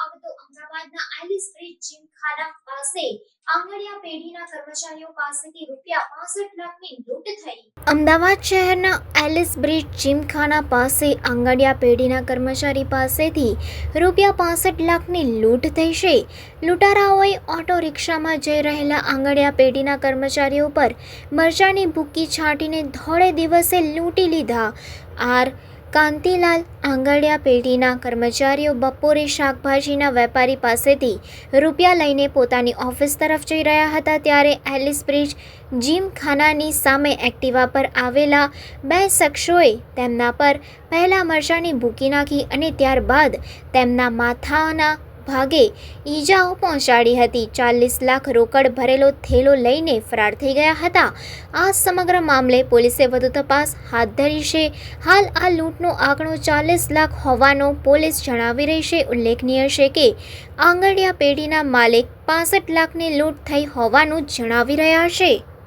કરવામાં આવે તો અમદાવાદના આઈલિસ બ્રિજ જીમખાના પાસે આંગણિયા પેઢીના કર્મચારીઓ પાસેથી રૂપિયા 65 લાખની લૂંટ થઈ. અમદાવાદ શહેરના એલિસ બ્રિજ જીમખાના પાસે આંગણિયા પેઢીના કર્મચારી પાસેથી રૂપિયા 65 લાખની લૂંટ થઈ છે. લૂંટારાઓએ ઓટો રિક્ષામાં જઈ રહેલા આંગણિયા પેઢીના કર્મચારીઓ પર મરચાની ભૂકી છાંટીને ધોળે દિવસે લૂંટી લીધા. આર કાંતિલાલ આંગડિયા પેઢીના કર્મચારીઓ બપોરે શાકભાજીના વેપારી પાસેથી રૂપિયા લઈને પોતાની ઓફિસ તરફ જઈ રહ્યા હતા ત્યારે એલિસ બ્રિજ જીમખાનાની સામે એક્ટિવા પર આવેલા બે શખ્સોએ તેમના પર પહેલા મરચાની ભૂકી નાખી અને ત્યારબાદ તેમના માથાના ભાગે ઈજાઓ પહોંચાડી હતી. ચાલીસ લાખ રોકડ ભરેલો થેલો લઈને ફરાર થઈ ગયા હતા. આ સમગ્ર મામલે પોલીસે વધુ તપાસ હાથ ધરી છે. હાલ આ લૂંટનો આંકડો ચાલીસ લાખ હોવાનો પોલીસ જણાવી રહી છે. ઉલ્લેખનીય છે કે આંગણિયા પેઢીના માલિક પાસઠ લાખની લૂંટ થઈ હોવાનું જણાવી રહ્યા છે.